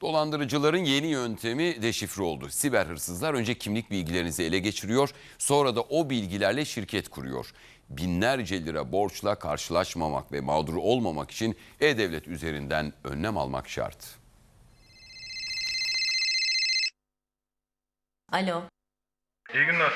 Dolandırıcıların yeni yöntemi deşifre oldu. Siber hırsızlar önce kimlik bilgilerinizi ele geçiriyor, sonra da o bilgilerle şirket kuruyor. Binlerce lira borçla karşılaşmamak ve mağdur olmamak için E-Devlet üzerinden önlem almak şart. Alo. İyi günler.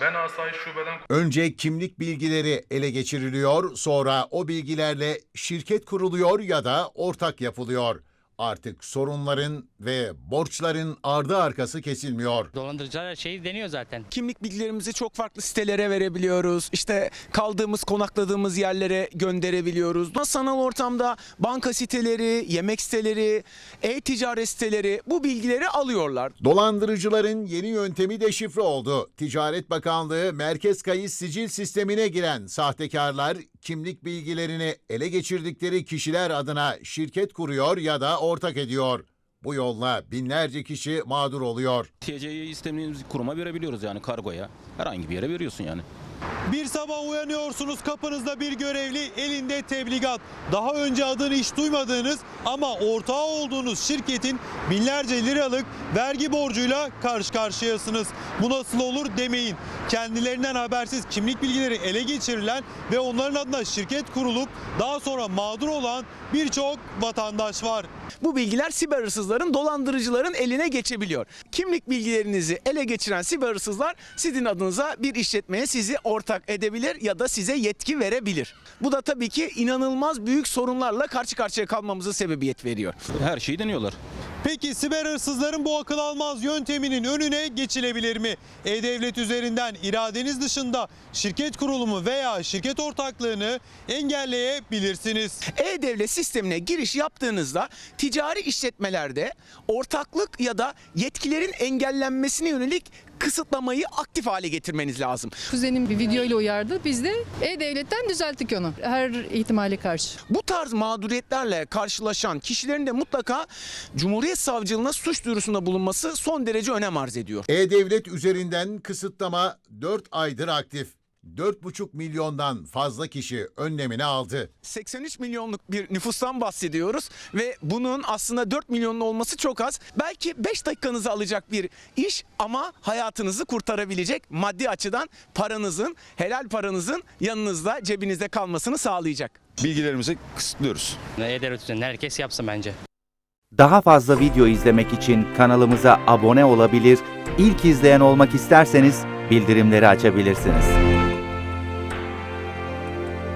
Ben Asayiş Şube'den Önce kimlik bilgileri ele geçiriliyor, sonra o bilgilerle şirket kuruluyor ya da ortak yapılıyor. Artık sorunların ve borçların ardı arkası kesilmiyor. Dolandırıcılar her şeyi deniyor zaten. Kimlik bilgilerimizi çok farklı sitelere verebiliyoruz. İşte kaldığımız, konakladığımız yerlere gönderebiliyoruz. Sanal ortamda banka siteleri, yemek siteleri, e-ticaret siteleri bu bilgileri alıyorlar. Dolandırıcıların yeni yöntemi deşifre oldu. Ticaret Bakanlığı merkez kayıt sicil sistemine giren sahtekarlar kimlik bilgilerini ele geçirdikleri kişiler adına şirket kuruyor ya da ortak ediyor. Bu yolla binlerce kişi mağdur oluyor. TC'yi istediğimiz kuruma verebiliyoruz yani kargoya. Herhangi bir yere veriyorsun yani. Bir sabah uyanıyorsunuz kapınızda bir görevli elinde tebligat. Daha önce adını hiç duymadığınız ama ortağı olduğunuz şirketin binlerce liralık vergi borcuyla karşı karşıyasınız. Bu nasıl olur demeyin. Kendilerinden habersiz kimlik bilgileri ele geçirilen ve onların adına şirket kurulup daha sonra mağdur olan birçok vatandaş var. Bu bilgiler siber hırsızların, dolandırıcıların eline geçebiliyor. Kimlik bilgilerinizi ele geçiren siber hırsızlar sizin adınıza bir işletmeye sizi ortak edebilir ya da size yetki verebilir. Bu da tabii ki inanılmaz büyük sorunlarla karşı karşıya kalmamızı sebebiyet veriyor. Her şeyi deniyorlar. Peki siber hırsızların bu akıl almaz yönteminin önüne geçilebilir mi? E-Devlet üzerinden iradeniz dışında şirket kurulumu veya şirket ortaklığını engelleyebilirsiniz. E-Devlet sistemine giriş yaptığınızda ticari işletmelerde ortaklık ya da yetkilerin engellenmesine yönelik kısıtlamayı aktif hale getirmeniz lazım. Kuzenim bir video ile uyardı. Biz de E-Devlet'ten düzelttik onu. Her ihtimale karşı. Bu tarz mağduriyetlerle karşılaşan kişilerin de mutlaka Cumhuriyet Savcılığına suç duyurusunda bulunması son derece önem arz ediyor. E-Devlet üzerinden kısıtlama 4 aydır aktif. 4,5 milyondan fazla kişi önlemini aldı. 83 milyonluk bir nüfustan bahsediyoruz ve bunun aslında 4 milyonun olması çok az. Belki 5 dakikanızı alacak bir iş ama hayatınızı kurtarabilecek maddi açıdan paranızın, helal paranızın yanınızda cebinizde kalmasını sağlayacak. Bilgilerimizi kısıtlıyoruz. E-Devlet üzerinden herkes yapsın bence. Daha fazla video izlemek için kanalımıza abone olabilir, ilk izleyen olmak isterseniz bildirimleri açabilirsiniz.